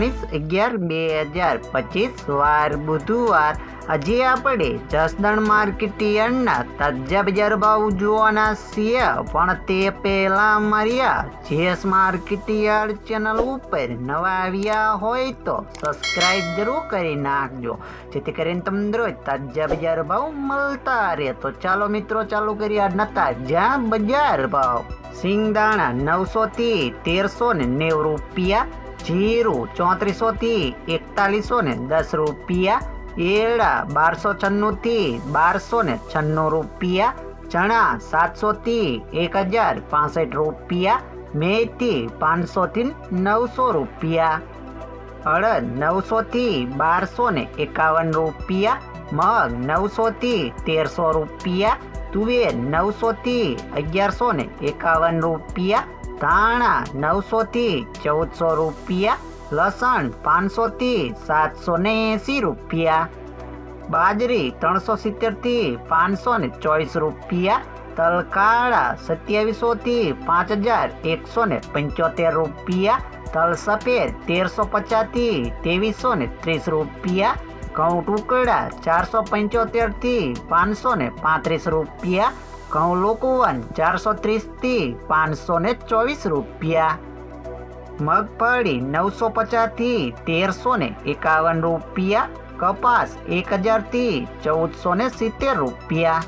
ઓગણીસ અગિયાર, બે હજાર પચીસ, વાર બુધવાર. આજે આપણે જસદણ માર્કેટ યાર્ડના તાજા બજાર ભાવ જોવાના છીએ, પણ તે પહેલાં માર્યા જેસ માર્કેટ યાર્ડ ચેનલ ઉપર નવા આવ્યા હોય તો સબસ્ક્રાઇબ જરૂર કરી નાખજો, જેથી કરીને તમને રોજ તાજા બજાર ભાવ મળતા રહે. તો ચાલો મિત્રો, ચાલુ કરીએ આજના તાજા બજાર ભાવ. સિંગદાણા નવસો થી તેરસો ને નેવું રૂપિયા જીરું ચોત્રીસો થી એકતાલીસો ને દસ રૂપિયા એળા બારસો છન્નું થી બારસો ને છન્નું રૂપિયા, ચણા સાતસો થી એક હજાર પાસઠ રૂપિયા, મેથી પાંચસો થી નવસો રૂપિયા, અડદ નવસો થી બારસો ને એકાવન રૂપિયા, મગ નવસો થી તેરસો રૂપિયા, તુવેર નવસો થી અગિયારસો ને એકાવન રૂપિયા ધાણા નવસો થી ચૌદસો રૂપિયા, લસણ પાંચસો થી સાતસો ને એંસી રૂપિયા, બાજરી ત્રણસો સિત્તેરથી પાંચસો ને ચોવીસ રૂપિયા, તલકાળા સત્યાવીસો થી પાંચ હજાર એકસો ને પંચોતેર રૂપિયા તલ સફેદ તેરસો પચાસથી ત્રેવીસો ને ત્રીસ રૂપિયા, ઘઉં ટુકડા ચારસો પંચોતેરથી પાંચસો ને પાંત્રીસ રૂપિયા ઘઉં લોકવન ચારસો ત્રીસથી પાંચસો ને ચોવીસ રૂપિયા. મગફળી નવસો પચાસથી તેરસો ને એકાવન રૂપિયા. કપાસ એક હજારથી ચૌદસો ને સિત્તેર રૂપિયા.